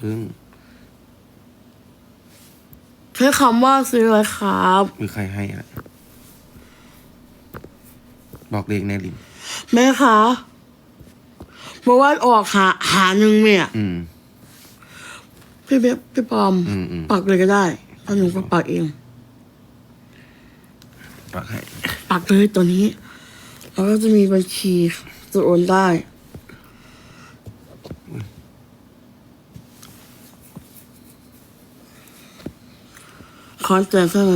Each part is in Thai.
พึ่งใช้คำว่าซื้ออะไรครับมีใครให้อะ บอกเลขแน่ลินแม่คะเมื่อวานออกหาหาหนึ่งเนี่ย อืม พี่เบ๊พี่ปอม อืมอืม ปักเลยก็ได้ตอนหนูก็ปักเองปักให้ ปักเลยตัวนี้ แล้วก็จะมีบัญชีจะโอนได้ ขอแจกใช่ไหม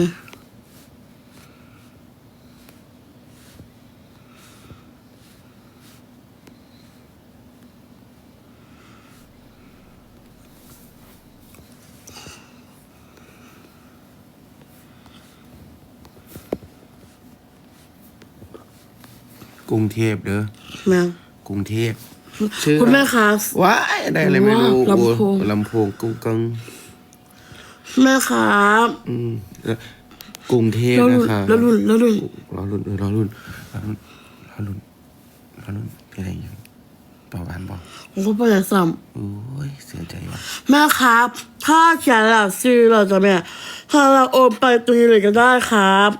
กรุงเทพเด้อแม่กรุงเทพชื่อคุณแม่คะว้ายได้อะไรไม่รู้ลำโพงโอ้ลำโพงกุ้งกัง แม่ครับอืมแล้วกรุงเทพแล้วนะรุ่นคะแล้วรุ่นแล้วรุ่นรอรุ่นเออรอรุ่นรอรุ่นรอรุ่นรอรุ่นเป็นอะไรอย่างเปล่าบ้านบอกผมก็ไปแต่ซ้โอ้ยเสียใจว่ะำแม่ครับ ถ้าแขนเราซื้อเราจะแม่ถ้าเราโอนไปตรงนี้เลยก็ได้ครับ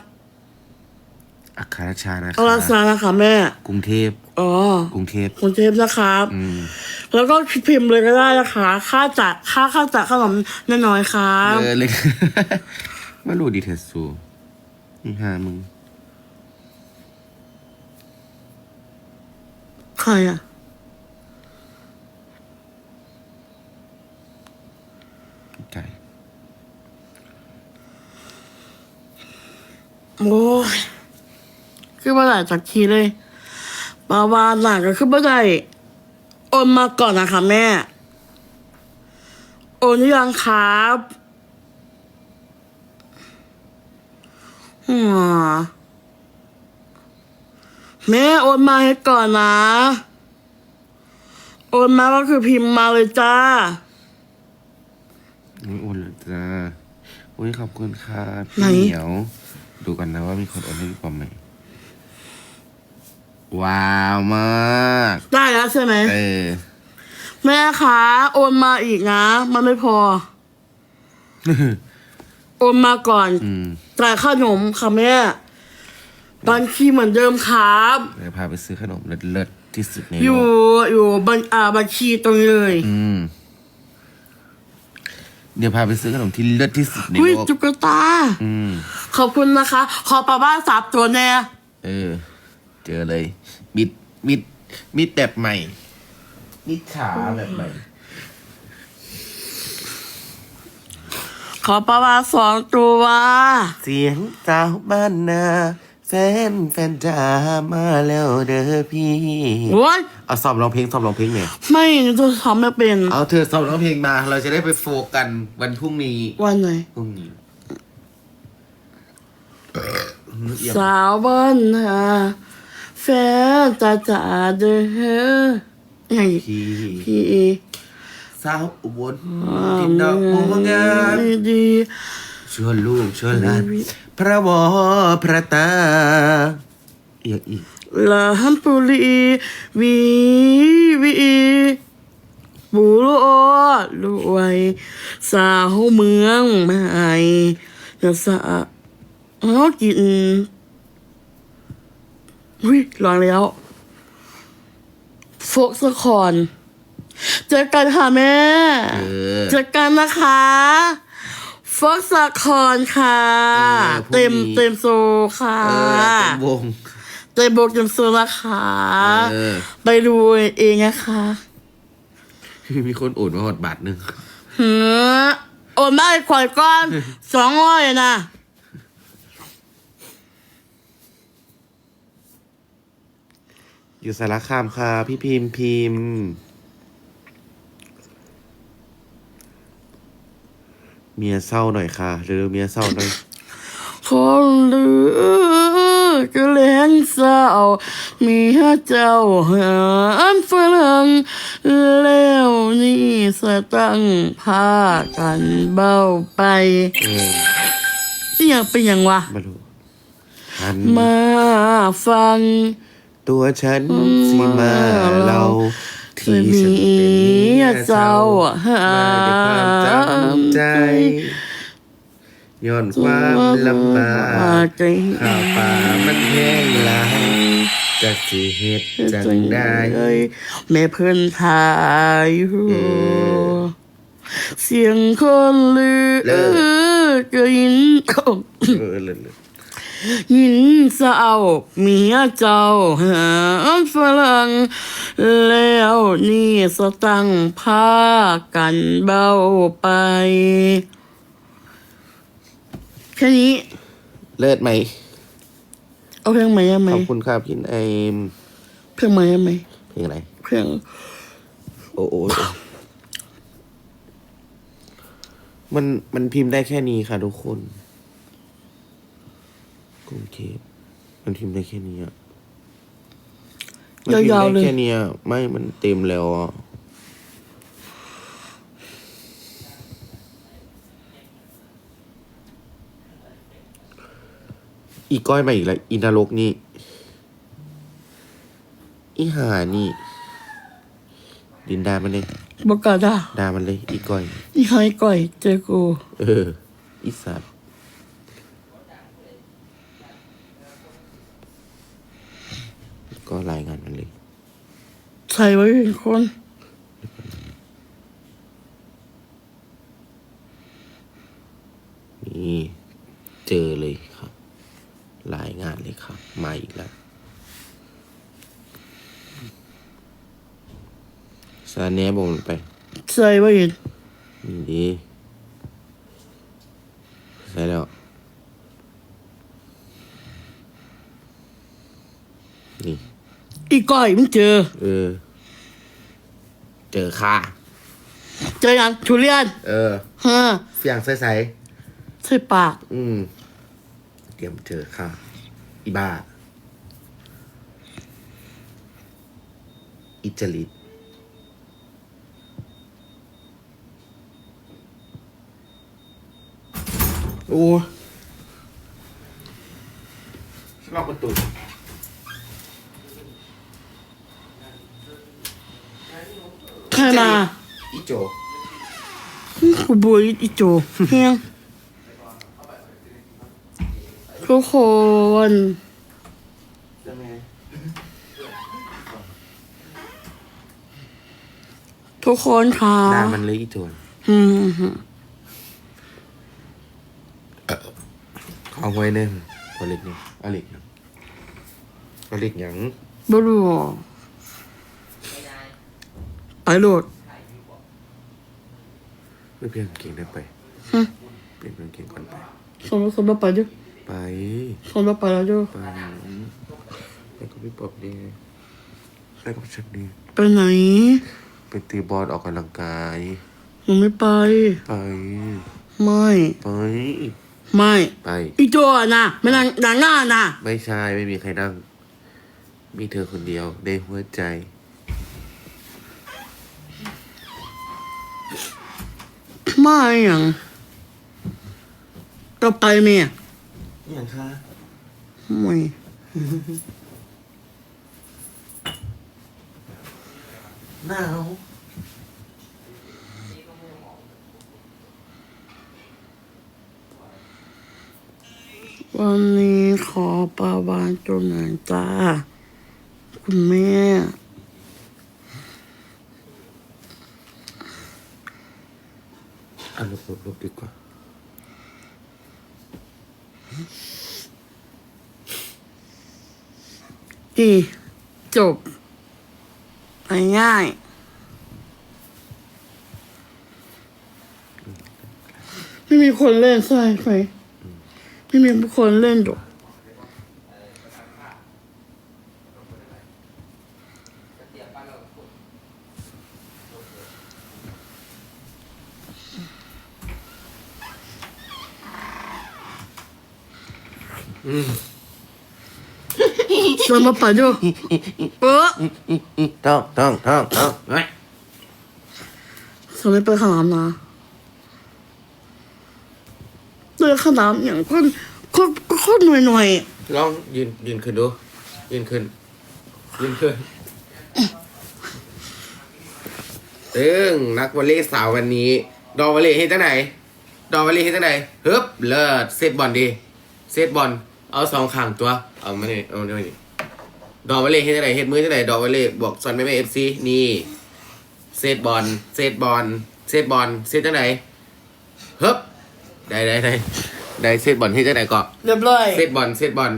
อัครราชานะเอาราคะคานะคะแม่ กรุงเทพอ๋อกรุงเทพกรุงเทพนะครับ อืม แล้วก็พิมพ์เลยก็ได้นะคะ ค่าจัดค่าค่าจัดขนมน้อยๆครับเออเลยมาดูดีเทสซูนี่ฮามึง ใครอะ ไก่โอ้ยคือมาหลายจากทีเลยปาวานหนักก็คือเมื่อไหร่ โอนมาก่อนนะคะแม่ โอนหรือยังครับหัวแม่โอนมาให้ก่อนนะ โอนมาก็คือพิมพ์มาเลยจ้าไม่โอนเลยจ้าโอ้ยขอบคุณค่ะไหนพี่เหนียว ดูกันนะว่ามีคนโอนให้พี่ปอมไหม ว้าวมาก ได้แล้วใช่ไหม เออ แม่คะโอนมาอีกนะ มันไม่พอ โอนมาก่อน อืมจ่ายขนมค่ะแม่บัญชีเหมือนเดิมครับ เดี๋ยวพาไปซื้อขนมเลิศๆที่สุดในอโลยู่กอยู่บัญอ่าบัญชีตรงนี้เลยอืมเดี๋ยวพาไปซื้อขนมที่เลิศที่สุดในอุ้ยโลกตุ๊กตา อืมขอบคุณนะคะ ขอปลาบ้านสามตัวแน่ เออเจอเลย มิดมิดมิดแบบใหม่ มิดขาแบบใหม่ ขอปลาบ้านสองตัวเสียงสาวบ้านนาแฟนแฟนจ๋ามาแล้วเด้อพี่โอ้ยเอาซ้อมร้องเพลงซ้อมร้องเพลงเนี่ยไม่ตัวทำไม่เป็น เอาเธอซ้อมร้องเพลงมา เราจะได้ไปโฟกันวันพรุ่งนี้ วันไหน พรุ่งนี้เอี่ยมสาวบ้านนา แฟนจ๋าจ๋าเด้ออย่างนี้พี่พี่เอสาวอุบลกินดอกบัวงามดีชวนลูกชวนหลานพระวอพระตาเอียกอีกลาฮัมปุรีวีวีบุโรรวยสาวเมืองใหม่เนื้อสะเอากิน อุ้ยลองแล้ว โฟกสคอนเจอกันค่ะแม่เออเจอกันนะคะโฟกสคอนค่ะ เออพรุ่งนี้เต็มเต็มโซค่ะ เออเต็มวง เตยโบกจำซื้อนะคะ เออ ไปดูเองนะคะมีคนโอนมาหดบาทหนึ่ง หือโอนมาอีกขวดก้อน สองร้อยนะ อยู่สารคามค่ะ พี่พิมพ์พิมพ์เมียเศร้าหน่อยค่ะเร็วๆเมียเศร้าหน่อย คนลือก็เล่นเศร้ามีเจ้าหานฝรั่งแล้วนี่สตังค์พากันเบาไปเออนี่ยังเป็นยังวะ มาดูฉัน มาฟัง ตัวฉันสิมาเราที่มีฉันเป็นเมียเจ้าเจ้ามาด้วยความจำใจย้อนความลำบากใจข้าวป่ามันแห้งหลายจะสิเฮ็ดจังได้แม่เพิ่นทายอยู่เออเสียงคนลือเลิกก็ยินเออเลย เลยยินสาวเมียเจ้าหาฝรั่งแล้วนี่สตังค์พากันเบาไป แค่นี้ เลิศไหม เอาเพลงใหม่ได้ไหมขอบคุณครับพี่ไอมเพลงใหม่ได้ไหมเพลงอะไร เพลงโอ้โอ้มันมันพิมพ์ได้แค่นี้ค่ะทุกคน กรุงเทพมันพิมพ์ได้แค่นี้อะมันพิมพ์ยาวๆได้เลยแค่นี้อะไม่มันเต็มแล้วอะอีก้อยมาอีกแล้วอีนรกนี่ อีหานี่ ดินดามันเลยบอกกล้าด่าดามันเลย อีก้อย อีหายก่อย เจอกู เออ อีสัตว์ ก็รายงานมันเลย ใส่ไว้เป็นคน นี่เจอเลยครับ รายงานเลยครับ มาอีกแล้วซาเน่บอกมันไป ใส่ไว้เป็นนี่ดีใช่แล้วนี่ อีก้อยมึงเจอ เออ เจอค่ะ เจอยังทุเรียนเออฮะเฟียงใสใส่ปากๆอืม เตรียมเจอค่ะ อีบ้า อิจลิตโอ้ล็อกประตู ใครมาอีโจกูบุยอีโจเฮียงทุกคนจะไงทุกคนค่ะด่ามันเลยอีโจนอืมฮึเอาไว้เน่นเอาเล็กนี่เอาเล็กหยังเอาเล็กหยังบรู ไปโหลด ไม่เปลี่ยนกางเกงได้ไปฮะ เปลี่ยนกางเกงก่อนไป สมมติสมมติไปด้วยไปสมมติไปแล้วด้วยไปไปกับพี่ป๊อบดีไปกับฉันดีไปไหนไปตีบอลออกกำลังกาย หนูไม่ไป ไป ไม่ ไป ไม่ไป อีโจอะนะไม่นางนางหน้านะไม่ใช่ไม่มีใครนั่ง มีเธอคนเดียวในหัวใจ ไม่อย่างก็ไปเมียอย่างคะไม่หนาววันนี้ขอปาวานจนหนังจ้า คุณแม่ อะลบลบลบดีกว่าดีจบง่ายๆไม่มีคนเล่นใช่ไหมไม่มีคนเล่นหรอก ชวนมาปั่นด้วยเออท้องท้องท้องท้องไว้สมัยไปขนามนะเดินขนามอย่างคนคนคนหน่วยหน่วยลองยืนยืนขึ้นดู ยืนขึ้น ยืนขึ้นตึงนักวอลเลย์สาววันนี้ ดอวอลเลย์เฮ็ดจังไหน ดอวอลเลย์เฮ็ดจังไหนฮึบเลิศเซตบอลดี เซตบอล เอาสองข้างตัว เอามานี่เอามานี่ ดอกวอลเลย์เฮ็ดจังไหนเฮ็ดมือจังไหนดอกวอลเลย์บอกสอนไม่ไม่เอฟซีนี่เซตบอลเซตบอลเซตบอลเซตจังไหนฮึบได้ได้ได้ได้เซตบอลเฮ็ดจังไหนก็เรียบร้อยเซตบอลเซตบอล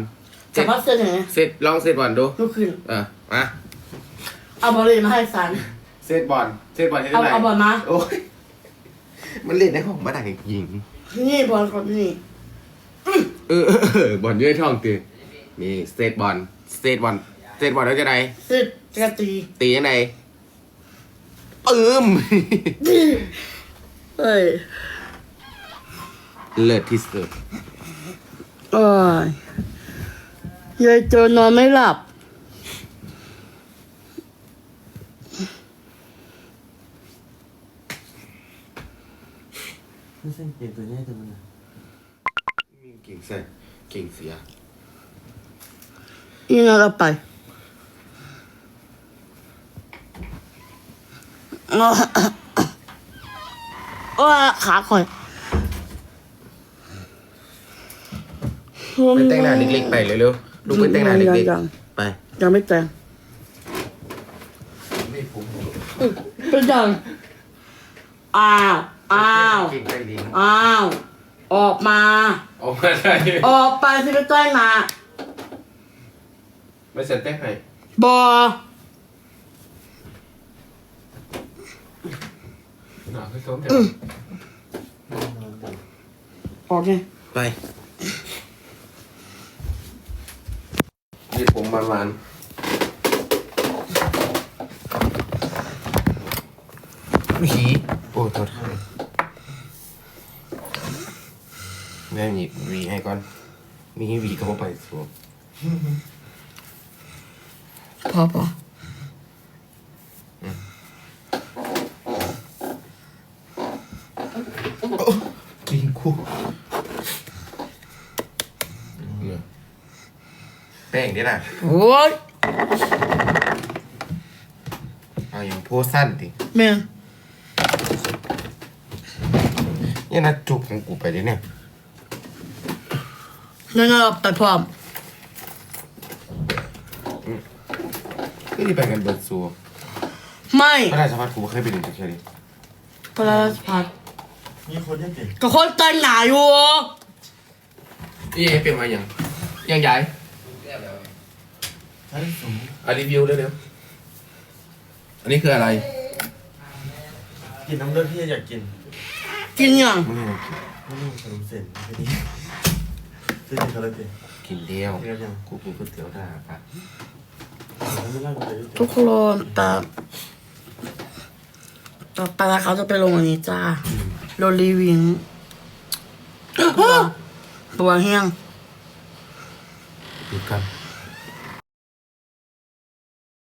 เซจะตพัดเส้นไหนเซตลองเซตบอลดูลุกขึ้นเออมาเอาบอลเลยมาให้สันเซตบอลเซตบอลเฮ็ดเอาจังไหนเอาบอลมาโอ้ยมันเล่นในห้องมาดังยิงนี่บอลคนนี่เออเออเออบอลอยืดช่องตีนี่สเตทบอลส เตทบอลสเตทบอลแล้วจะไดสิบกระตีตียังไงปื้มเอ้ยเลิศที่สุดโอ้ยยายโจนอนไม่หลับ ไม่ใช่เกมตัวนี้ตัวมันนะมีเก่งใส่เก่งเสียนี่นะเราไป โอ้ยขาคอยไปแต่งหน้าเล็กๆไปเร็วๆลูกไปแต่งหน้าเล็กยังๆไปยังไม่แต่งไม่ผมเป็นยังอ้าวอ้าวเก่งใจดีอ้าวออกมา ออกมาได้ออกไปสิไปแจ้งมาไม่เสร็จแต่งให้บอ หนาคือส้มออกไงไปยืดผมมันมันหวีโอ้โทษแม่หยิบหวีให้ก่อน มีหวีก็บ่ไปสวมพอพอ กินคู่เนี่ย แป้งนี่นะโอ้ยเอาอย่างโพสั้นดิแม่งเนี่ยนะจุกของกูไปดิเนี่ยยังไงไปพร้อมก็ที่ไปกันเบิร์ดซัวไม่พระราชพัฒกูบ่เคยไปดูจักแค่นี้พระราชพัฒมีคนยังเก่งก็คนแต่งหนาอยู่นี่เปลี่ยนมาอย่างยังย้าย ใช่สูงอะรีวิวเร็วๆอันนี้คืออะไร กินน้ำเลือดที่อยากกินกินยังมึงเนี่ยไม่รู้ขนมเส้นไม่ดีซื้อกินกันเลยเต็มกินเลี้ยวกินกันยังกูกูก๋วยเตี๋ยวได้ปะไม่เล่ากันเลยทุกคนแต่ต่อไปแล้วเขาจะไปลงอันนี้จ้าโรลีวิงตัวเฮี้ยงดูกัน